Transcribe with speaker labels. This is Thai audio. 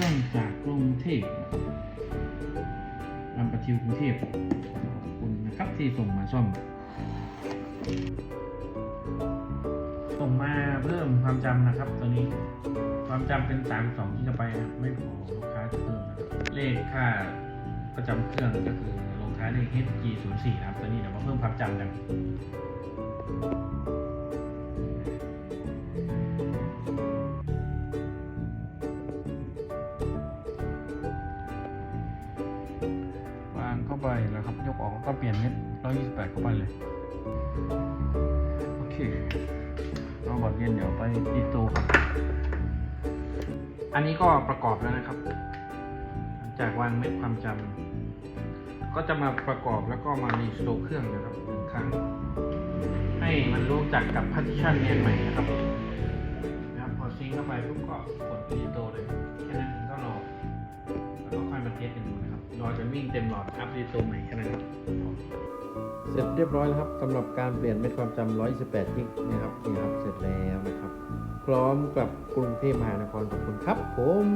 Speaker 1: รื่องจากกรุงเทพลำปะทิวกรุงเทพขอบคุณนะครับที่ส่งมาซ่อม ส่งมาเพิ่มความจำนะครับตัวนี้ความจำเป็น 32ที่จะไปนะไม่พอลูกค้าจะเพิ่มนะครับเลขค่าประจำเครื่องก็คือลงท้ายด้วย HG04 นะครับตัวนี้เดี๋ยวมาเพิ่มความจำกัน ไปแล้วครับ ยกออกแล้วก็เปลี่ยนเม็ด128 เข้าไปเลย โอเคเราบอดเย็นเดี๋ยวไปตีตูครับ อันนี้ก็ประกอบแล้วนะครับ จากวางเม็ดความจำก็จะมาประกอบแล้วก็มารีสโตเครื่องนะครับหนึ่งครั้ง ให้มันรู้จักกับพาร์ติชันเรียนใหม่นะครับนะครับพอซิงค์เข้าไปปุ๊บก็กดรีสโตเลย รอจะวิ่งเต็มหลอดอัพดีตร์ใหม่แค่นั้นครับ
Speaker 2: เสร็จเรียบร้อยแล้วครับสำหรับการเปลี่ยนเม็ดความจำ128กิกนะครับนี่ครับเสร็จแล้วนะครับ พร้อมกับกรุงเทพมหานครขอบคุณครับผม